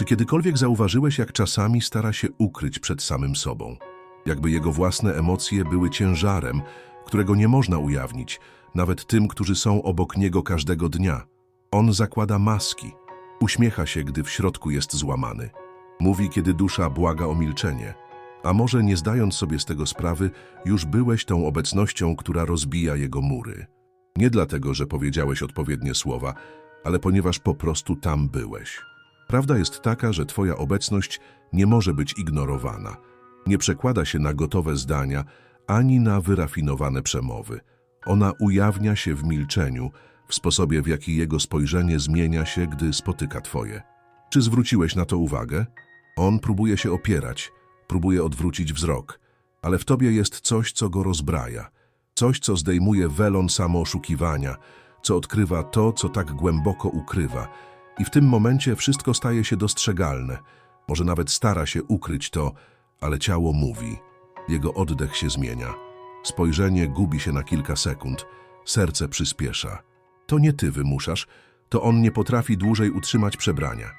Czy kiedykolwiek zauważyłeś, jak czasami stara się ukryć przed samym sobą? Jakby jego własne emocje były ciężarem, którego nie można ujawnić, nawet tym, którzy są obok niego każdego dnia. On zakłada maski, uśmiecha się, gdy w środku jest złamany. Mówi, kiedy dusza błaga o milczenie. A może nie zdając sobie z tego sprawy, już byłeś tą obecnością, która rozbija jego mury. Nie dlatego, że powiedziałeś odpowiednie słowa, ale ponieważ po prostu tam byłeś. Prawda jest taka, że Twoja obecność nie może być ignorowana. Nie przekłada się na gotowe zdania ani na wyrafinowane przemowy. Ona ujawnia się w milczeniu, w sposobie, w jaki jego spojrzenie zmienia się, gdy spotyka Twoje. Czy zwróciłeś na to uwagę? On próbuje się opierać, próbuje odwrócić wzrok, ale w Tobie jest coś, co go rozbraja. Coś, co zdejmuje welon samooszukiwania, co odkrywa to, co tak głęboko ukrywa. I w tym momencie wszystko staje się dostrzegalne. Może nawet stara się ukryć to, ale ciało mówi. Jego oddech się zmienia. Spojrzenie gubi się na kilka sekund. Serce przyspiesza. To nie ty wymuszasz, to on nie potrafi dłużej utrzymać przebrania.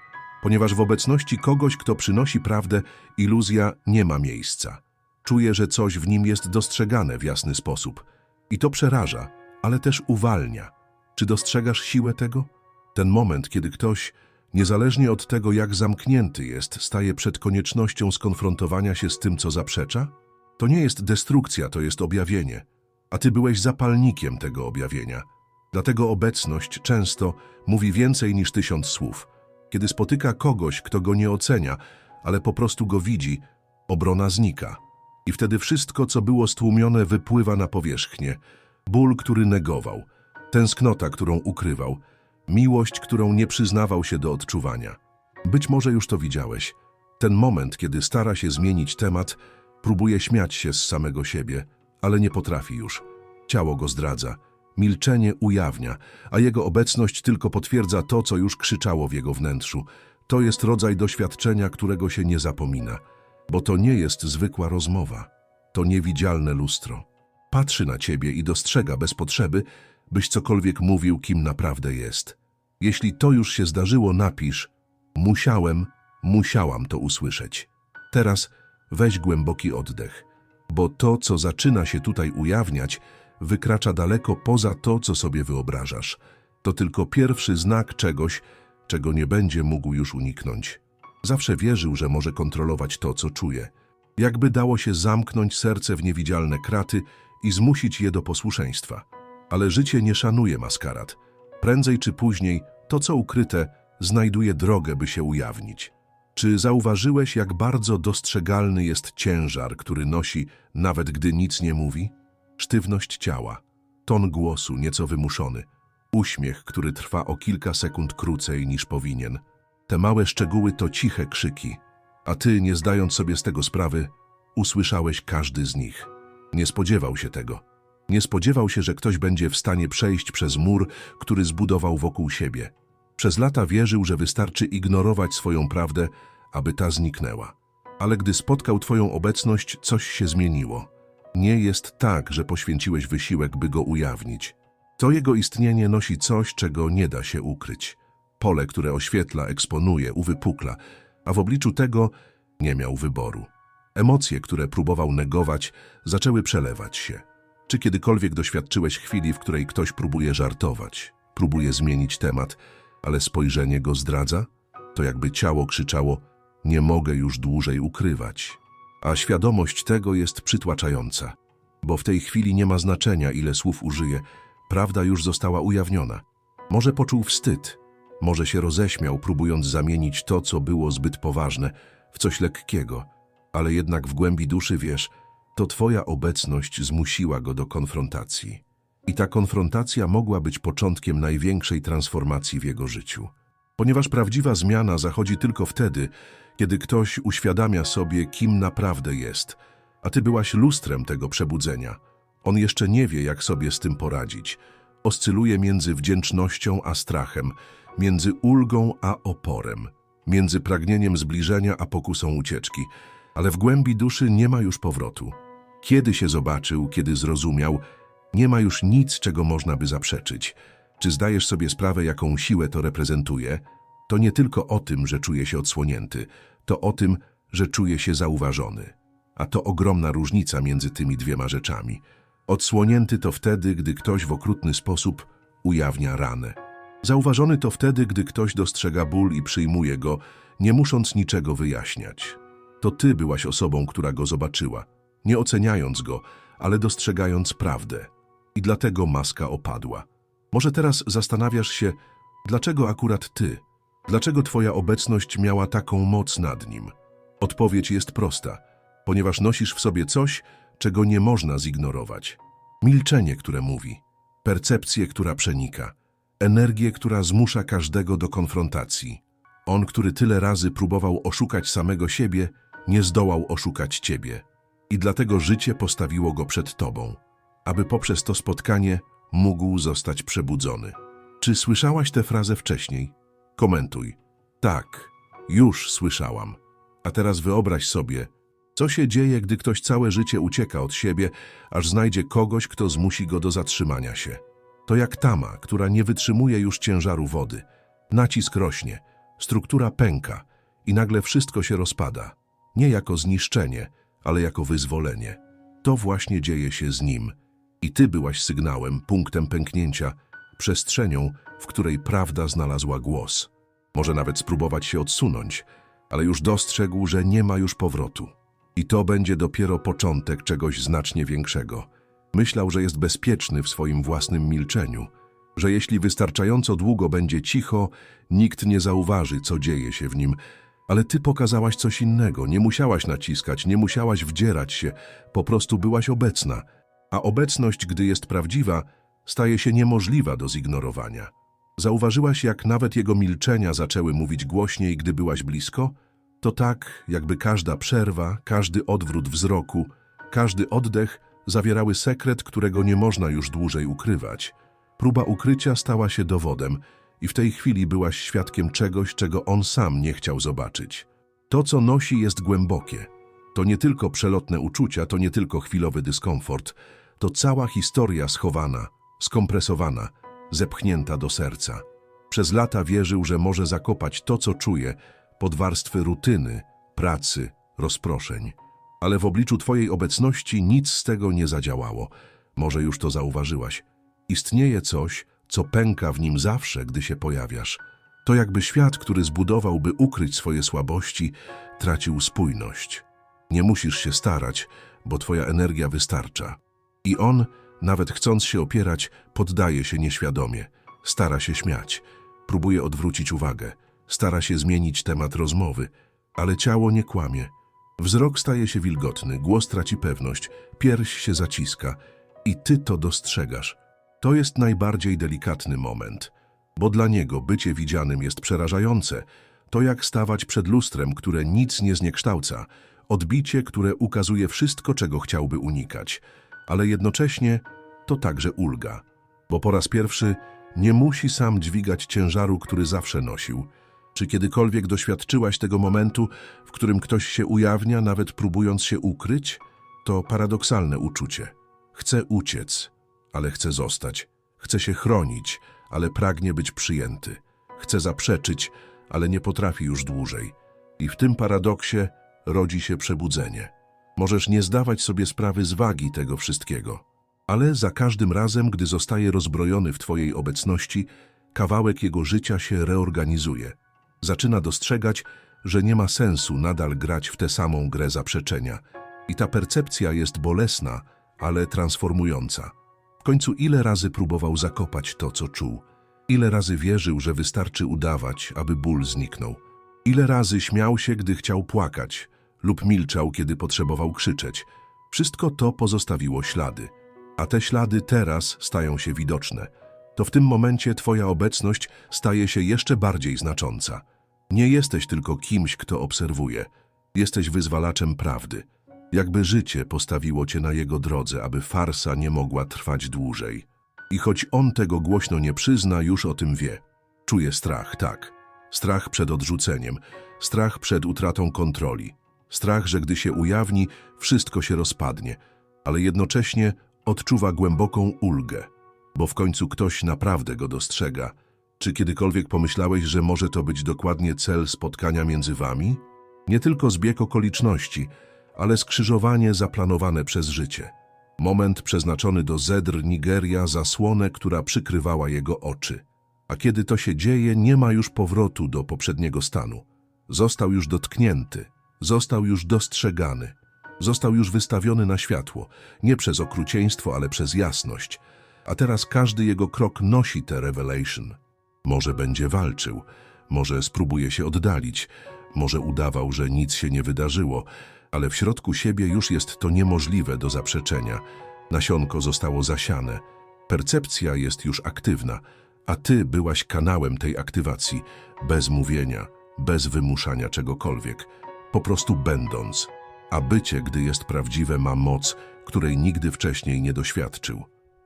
Ponieważ w obecności kogoś, kto przynosi prawdę, iluzja nie ma miejsca. Czuje, że coś w nim jest dostrzegane w jasny sposób. I to przeraża, ale też uwalnia. Czy dostrzegasz siłę tego? Ten moment, kiedy ktoś, niezależnie od tego, jak zamknięty jest, staje przed koniecznością skonfrontowania się z tym, co zaprzecza? To nie jest destrukcja, to jest objawienie. A ty byłeś zapalnikiem tego objawienia. Dlatego obecność często mówi więcej niż tysiąc słów. Kiedy spotyka kogoś, kto go nie ocenia, ale po prostu go widzi, obrona znika. I wtedy wszystko, co było stłumione, wypływa na powierzchnię. Ból, który negował, tęsknota, którą ukrywał, miłość, którą nie przyznawał się do odczuwania. Być może już to widziałeś. Ten moment, kiedy stara się zmienić temat, próbuje śmiać się z samego siebie, ale nie potrafi już. Ciało go zdradza, milczenie ujawnia, a jego obecność tylko potwierdza to, co już krzyczało w jego wnętrzu. To jest rodzaj doświadczenia, którego się nie zapomina, bo to nie jest zwykła rozmowa. To niewidzialne lustro. Patrzy na ciebie i dostrzega bez potrzeby, byś cokolwiek mówił, kim naprawdę jest. Jeśli to już się zdarzyło, napisz musiałem, musiałam to usłyszeć. Teraz weź głęboki oddech, bo to, co zaczyna się tutaj ujawniać, wykracza daleko poza to, co sobie wyobrażasz. To tylko pierwszy znak czegoś, czego nie będzie mógł już uniknąć. Zawsze wierzył, że może kontrolować to, co czuje. Jakby dało się zamknąć serce w niewidzialne kraty i zmusić je do posłuszeństwa. Ale życie nie szanuje maskarad. Prędzej czy później to, co ukryte, znajduje drogę, by się ujawnić. Czy zauważyłeś, jak bardzo dostrzegalny jest ciężar, który nosi, nawet gdy nic nie mówi? Sztywność ciała, ton głosu nieco wymuszony, uśmiech, który trwa o kilka sekund krócej niż powinien. Te małe szczegóły to ciche krzyki, a ty, nie zdając sobie z tego sprawy, usłyszałeś każdy z nich. Nie spodziewał się tego. Nie spodziewał się, że ktoś będzie w stanie przejść przez mur, który zbudował wokół siebie. Przez lata wierzył, że wystarczy ignorować swoją prawdę, aby ta zniknęła. Ale gdy spotkał Twoją obecność, coś się zmieniło. Nie jest tak, że poświęciłeś wysiłek, by go ujawnić. To jego istnienie nosi coś, czego nie da się ukryć. Pole, które oświetla, eksponuje, uwypukla, a w obliczu tego nie miał wyboru. Emocje, które próbował negować, zaczęły przelewać się. Czy kiedykolwiek doświadczyłeś chwili, w której ktoś próbuje żartować, próbuje zmienić temat, ale spojrzenie go zdradza? To jakby ciało krzyczało, nie mogę już dłużej ukrywać. A świadomość tego jest przytłaczająca, bo w tej chwili nie ma znaczenia, ile słów użyje, prawda już została ujawniona. Może poczuł wstyd, może się roześmiał, próbując zamienić to, co było zbyt poważne, w coś lekkiego, ale jednak w głębi duszy wiesz, to twoja obecność zmusiła go do konfrontacji. I ta konfrontacja mogła być początkiem największej transformacji w jego życiu. Ponieważ prawdziwa zmiana zachodzi tylko wtedy, kiedy ktoś uświadamia sobie, kim naprawdę jest, a ty byłaś lustrem tego przebudzenia. On jeszcze nie wie, jak sobie z tym poradzić. Oscyluje między wdzięcznością a strachem, między ulgą a oporem, między pragnieniem zbliżenia a pokusą ucieczki, ale w głębi duszy nie ma już powrotu. Kiedy się zobaczył, kiedy zrozumiał, nie ma już nic, czego można by zaprzeczyć. Czy zdajesz sobie sprawę, jaką siłę to reprezentuje? To nie tylko o tym, że czuje się odsłonięty, to o tym, że czuje się zauważony. A to ogromna różnica między tymi dwiema rzeczami. Odsłonięty to wtedy, gdy ktoś w okrutny sposób ujawnia ranę. Zauważony to wtedy, gdy ktoś dostrzega ból i przyjmuje go, nie musząc niczego wyjaśniać. To ty byłaś osobą, która go zobaczyła, nie oceniając go, ale dostrzegając prawdę. I dlatego maska opadła. Może teraz zastanawiasz się, dlaczego akurat ty? Dlaczego twoja obecność miała taką moc nad nim? Odpowiedź jest prosta, ponieważ nosisz w sobie coś, czego nie można zignorować. Milczenie, które mówi, percepcję, która przenika, energię, która zmusza każdego do konfrontacji. On, który tyle razy próbował oszukać samego siebie, nie zdołał oszukać ciebie. I dlatego życie postawiło go przed tobą, aby poprzez to spotkanie mógł zostać przebudzony. Czy słyszałaś tę frazę wcześniej? Komentuj. Tak, już słyszałam. A teraz wyobraź sobie, co się dzieje, gdy ktoś całe życie ucieka od siebie, aż znajdzie kogoś, kto zmusi go do zatrzymania się. To jak tama, która nie wytrzymuje już ciężaru wody. Nacisk rośnie, struktura pęka i nagle wszystko się rozpada. Nie jako zniszczenie, ale jako wyzwolenie. To właśnie dzieje się z nim. I ty byłaś sygnałem, punktem pęknięcia, przestrzenią, w której prawda znalazła głos. Może nawet spróbować się odsunąć, ale już dostrzegł, że nie ma już powrotu. I to będzie dopiero początek czegoś znacznie większego. Myślał, że jest bezpieczny w swoim własnym milczeniu, że jeśli wystarczająco długo będzie cicho, nikt nie zauważy, co dzieje się w nim. Ale ty pokazałaś coś innego, nie musiałaś naciskać, nie musiałaś wdzierać się, po prostu byłaś obecna. A obecność, gdy jest prawdziwa, staje się niemożliwa do zignorowania. Zauważyłaś, jak nawet jego milczenia zaczęły mówić głośniej, gdy byłaś blisko? To tak, jakby każda przerwa, każdy odwrót wzroku, każdy oddech zawierały sekret, którego nie można już dłużej ukrywać. Próba ukrycia stała się dowodem i w tej chwili byłaś świadkiem czegoś, czego on sam nie chciał zobaczyć. To, co nosi, jest głębokie. To nie tylko przelotne uczucia, to nie tylko chwilowy dyskomfort. To cała historia schowana, skompresowana, zepchnięta do serca. Przez lata wierzył, że może zakopać to, co czuje, pod warstwy rutyny, pracy, rozproszeń. Ale w obliczu Twojej obecności nic z tego nie zadziałało. Może już to zauważyłaś. Istnieje coś, co pęka w nim zawsze, gdy się pojawiasz. To jakby świat, który zbudował, by ukryć swoje słabości, tracił spójność. Nie musisz się starać, bo Twoja energia wystarcza. I on, nawet chcąc się opierać, poddaje się nieświadomie. Stara się śmiać, próbuje odwrócić uwagę, stara się zmienić temat rozmowy, ale ciało nie kłamie. Wzrok staje się wilgotny, głos traci pewność, pierś się zaciska i ty to dostrzegasz. To jest najbardziej delikatny moment, bo dla niego bycie widzianym jest przerażające. To jak stawać przed lustrem, które nic nie zniekształca, odbicie, które ukazuje wszystko, czego chciałby unikać, ale jednocześnie to także ulga, bo po raz pierwszy nie musi sam dźwigać ciężaru, który zawsze nosił. Czy kiedykolwiek doświadczyłaś tego momentu, w którym ktoś się ujawnia, nawet próbując się ukryć? To paradoksalne uczucie. Chce uciec, ale chce zostać. Chce się chronić, ale pragnie być przyjęty. Chce zaprzeczyć, ale nie potrafi już dłużej. I w tym paradoksie rodzi się przebudzenie. Możesz nie zdawać sobie sprawy z wagi tego wszystkiego, ale za każdym razem, gdy zostaje rozbrojony w Twojej obecności, kawałek jego życia się reorganizuje. Zaczyna dostrzegać, że nie ma sensu nadal grać w tę samą grę zaprzeczenia. I ta percepcja jest bolesna, ale transformująca. W końcu ile razy próbował zakopać to, co czuł? Ile razy wierzył, że wystarczy udawać, aby ból zniknął? Ile razy śmiał się, gdy chciał płakać lub milczał, kiedy potrzebował krzyczeć? Wszystko to pozostawiło ślady, a te ślady teraz stają się widoczne. To w tym momencie Twoja obecność staje się jeszcze bardziej znacząca. Nie jesteś tylko kimś, kto obserwuje. Jesteś wyzwalaczem prawdy. Jakby życie postawiło cię na jego drodze, aby farsa nie mogła trwać dłużej. I choć on tego głośno nie przyzna, już o tym wie. Czuje strach, tak. Strach przed odrzuceniem, strach przed utratą kontroli, strach, że gdy się ujawni, wszystko się rozpadnie, ale jednocześnie odczuwa głęboką ulgę, bo w końcu ktoś naprawdę go dostrzega Czy kiedykolwiek pomyślałeś, że może to być dokładnie cel spotkania między wami? Nie tylko zbieg okoliczności, ale skrzyżowanie zaplanowane przez życie. Moment przeznaczony do Zedr Nigeria, zasłonę, która przykrywała jego oczy. A kiedy to się dzieje, nie ma już powrotu do poprzedniego stanu. Został już dotknięty, został już dostrzegany, został już wystawiony na światło, nie przez okrucieństwo, ale przez jasność. A teraz każdy jego krok nosi tę revelation. Może będzie walczył, może spróbuje się oddalić, może udawał, że nic się nie wydarzyło, ale w środku siebie już jest to niemożliwe do zaprzeczenia. Nasionko zostało zasiane, percepcja jest już aktywna, a ty byłaś kanałem tej aktywacji, bez mówienia, bez wymuszania czegokolwiek, po prostu będąc. A bycie, gdy jest prawdziwe, ma moc, której nigdy wcześniej nie doświadczył.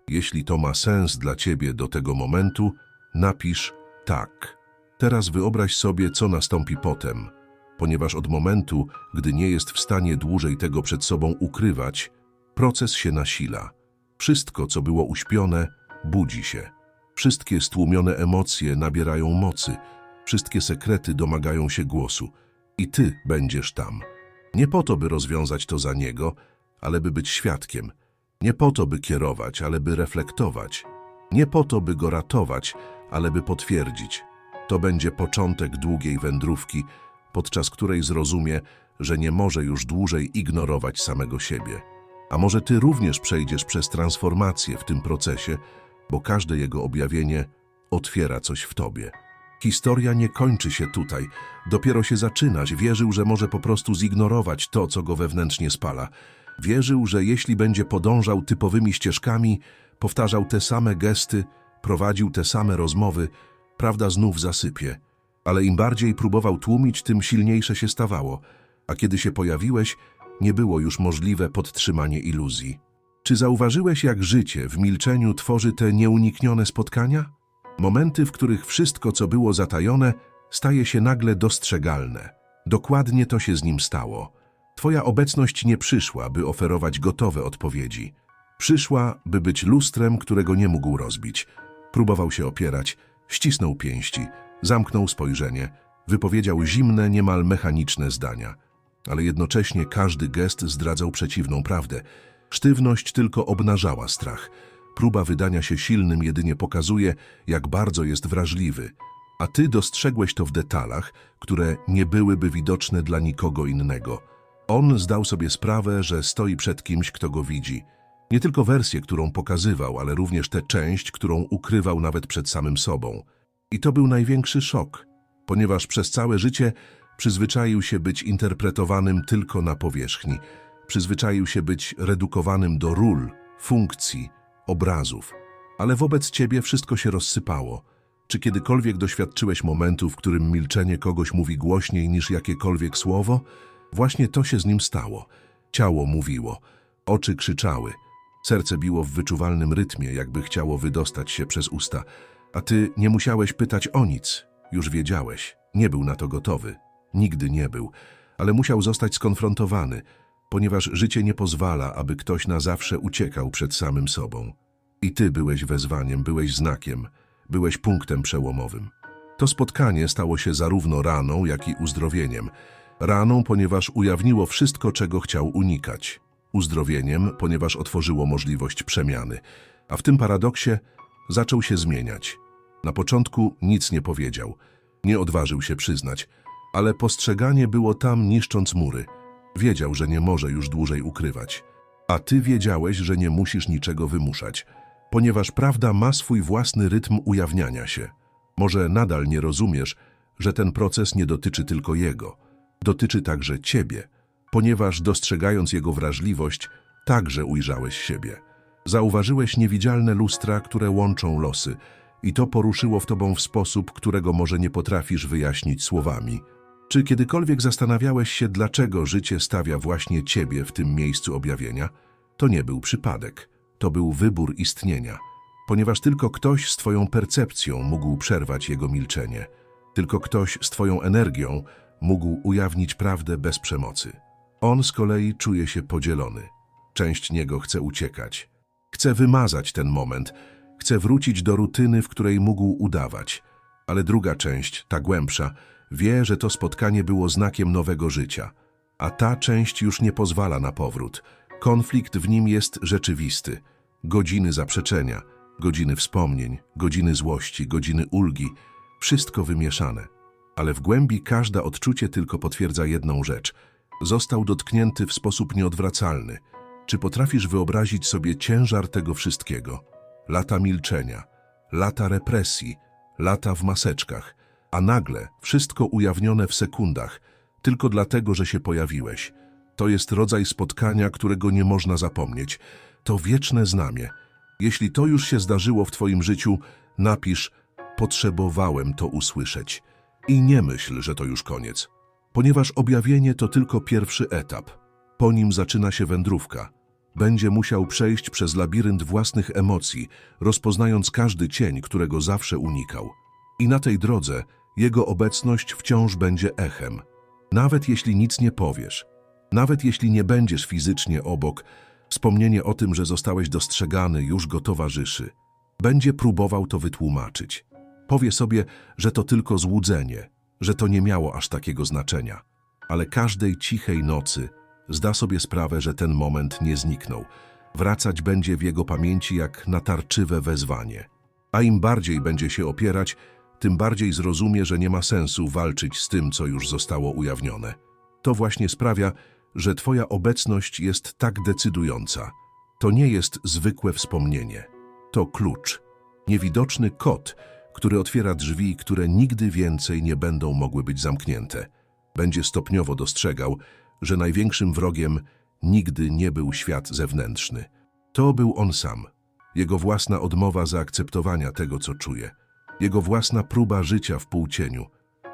Jeśli to ma sens dla ciebie do tego momentu, napisz tak. Teraz wyobraź sobie, co nastąpi potem, ponieważ od momentu, gdy nie jest w stanie dłużej tego przed sobą ukrywać, proces się nasila. Wszystko, co było uśpione, budzi się. Wszystkie stłumione emocje nabierają mocy, wszystkie sekrety domagają się głosu i ty będziesz tam. Nie po to, by rozwiązać to za niego, ale by być świadkiem. Nie po to, by kierować, ale by reflektować. Nie po to, by go ratować, ale by potwierdzić. To będzie początek długiej wędrówki, podczas której zrozumie, że nie może już dłużej ignorować samego siebie. A może ty również przejdziesz przez transformację w tym procesie, bo każde jego objawienie otwiera coś w tobie. Historia nie kończy się tutaj, dopiero się zaczynać. Wierzył, że może po prostu zignorować to, co go wewnętrznie spala. Wierzył, że jeśli będzie podążał typowymi ścieżkami, powtarzał te same gesty, prowadził te same rozmowy, prawda znów zasypie. Ale im bardziej próbował tłumić, tym silniejsze się stawało, a kiedy się pojawiłeś, nie było już możliwe podtrzymanie iluzji. Czy zauważyłeś, jak życie w milczeniu tworzy te nieuniknione spotkania? Momenty, w których wszystko, co było zatajone, staje się nagle dostrzegalne. Dokładnie to się z nim stało. Twoja obecność nie przyszła, by oferować gotowe odpowiedzi. Przyszła, by być lustrem, którego nie mógł rozbić. Próbował się opierać, ścisnął pięści, zamknął spojrzenie, wypowiedział zimne, niemal mechaniczne zdania. Ale jednocześnie każdy gest zdradzał przeciwną prawdę. Sztywność tylko obnażała strach. Próba wydania się silnym jedynie pokazuje, jak bardzo jest wrażliwy. A ty dostrzegłeś to w detalach, które nie byłyby widoczne dla nikogo innego. On zdał sobie sprawę, że stoi przed kimś, kto go widzi. Nie tylko wersję, którą pokazywał, ale również tę część, którą ukrywał nawet przed samym sobą. I to był największy szok, ponieważ przez całe życie przyzwyczaił się być interpretowanym tylko na powierzchni. Przyzwyczaił się być redukowanym do ról, funkcji, obrazów. Ale wobec ciebie wszystko się rozsypało. Czy kiedykolwiek doświadczyłeś momentu, w którym milczenie kogoś mówi głośniej niż jakiekolwiek słowo? Właśnie to się z nim stało. Ciało mówiło, oczy krzyczały, serce biło w wyczuwalnym rytmie, jakby chciało wydostać się przez usta. A ty nie musiałeś pytać o nic. Już wiedziałeś. Nie był na to gotowy. Nigdy nie był. Ale musiał zostać skonfrontowany, ponieważ życie nie pozwala, aby ktoś na zawsze uciekał przed samym sobą. I ty byłeś wezwaniem, byłeś znakiem, byłeś punktem przełomowym. To spotkanie stało się zarówno raną, jak i uzdrowieniem. Raną, ponieważ ujawniło wszystko, czego chciał unikać. Uzdrowieniem, ponieważ otworzyło możliwość przemiany. A w tym paradoksie zaczął się zmieniać. Na początku nic nie powiedział, nie odważył się przyznać, ale postrzeganie było tam niszcząc mury. Wiedział, że nie może już dłużej ukrywać. A ty wiedziałeś, że nie musisz niczego wymuszać, ponieważ prawda ma swój własny rytm ujawniania się. Może nadal nie rozumiesz, że ten proces nie dotyczy tylko jego, dotyczy także ciebie, ponieważ dostrzegając jego wrażliwość, także ujrzałeś siebie. Zauważyłeś niewidzialne lustra, które łączą losy, i to poruszyło w tobą w sposób, którego może nie potrafisz wyjaśnić słowami. Czy kiedykolwiek zastanawiałeś się, dlaczego życie stawia właśnie ciebie w tym miejscu objawienia? To nie był przypadek, to był wybór istnienia, ponieważ tylko ktoś z twoją percepcją mógł przerwać jego milczenie. Tylko ktoś z twoją energią mógł ujawnić prawdę bez przemocy. On z kolei czuje się podzielony. Część niego chce uciekać. Chce wymazać ten moment, chce wrócić do rutyny, w której mógł udawać. Ale druga część, ta głębsza, wie, że to spotkanie było znakiem nowego życia. A ta część już nie pozwala na powrót. Konflikt w nim jest rzeczywisty. Godziny zaprzeczenia, godziny wspomnień, godziny złości, godziny ulgi, wszystko wymieszane. Ale w głębi każda odczucie tylko potwierdza jedną rzecz. Został dotknięty w sposób nieodwracalny. Czy potrafisz wyobrazić sobie ciężar tego wszystkiego? Lata milczenia, lata represji, lata w maseczkach, a nagle wszystko ujawnione w sekundach, tylko dlatego, że się pojawiłeś. To jest rodzaj spotkania, którego nie można zapomnieć. To wieczne znamie. Jeśli to już się zdarzyło w Twoim życiu, napisz potrzebowałem to usłyszeć. I nie myśl, że to już koniec, ponieważ objawienie to tylko pierwszy etap. Po nim zaczyna się wędrówka. Będzie musiał przejść przez labirynt własnych emocji, rozpoznając każdy cień, którego zawsze unikał. I na tej drodze jego obecność wciąż będzie echem. Nawet jeśli nic nie powiesz, nawet jeśli nie będziesz fizycznie obok, wspomnienie o tym, że zostałeś dostrzegany, już go towarzyszy. Będzie próbował to wytłumaczyć. Powie sobie, że to tylko złudzenie, że to nie miało aż takiego znaczenia. Ale każdej cichej nocy zda sobie sprawę, że ten moment nie zniknął. Wracać będzie w jego pamięci jak natarczywe wezwanie. A im bardziej będzie się opierać, tym bardziej zrozumie, że nie ma sensu walczyć z tym, co już zostało ujawnione. To właśnie sprawia, że Twoja obecność jest tak decydująca. To nie jest zwykłe wspomnienie. To klucz. Niewidoczny kod, który otwiera drzwi, które nigdy więcej nie będą mogły być zamknięte. Będzie stopniowo dostrzegał, że największym wrogiem nigdy nie był świat zewnętrzny. To był on sam. Jego własna odmowa zaakceptowania tego, co czuje. Jego własna próba życia w półcieniu.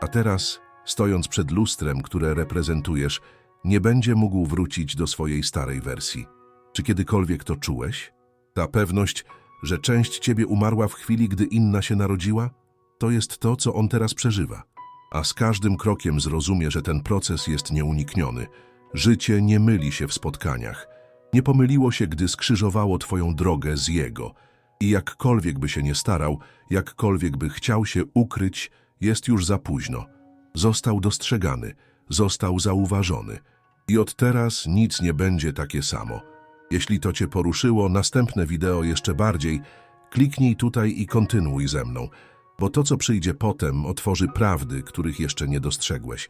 A teraz, stojąc przed lustrem, które reprezentujesz, nie będzie mógł wrócić do swojej starej wersji. Czy kiedykolwiek to czułeś? Ta pewność, że część ciebie umarła w chwili, gdy inna się narodziła? To jest to, co on teraz przeżywa. A z każdym krokiem zrozumie, że ten proces jest nieunikniony. Życie nie myli się w spotkaniach. Nie pomyliło się, gdy skrzyżowało twoją drogę z jego. I jakkolwiek by się nie starał, jakkolwiek by chciał się ukryć, jest już za późno. Został dostrzegany, został zauważony. I od teraz nic nie będzie takie samo. Jeśli to Cię poruszyło, następne wideo jeszcze bardziej, kliknij tutaj i kontynuuj ze mną, bo to, co przyjdzie potem, otworzy prawdy, których jeszcze nie dostrzegłeś.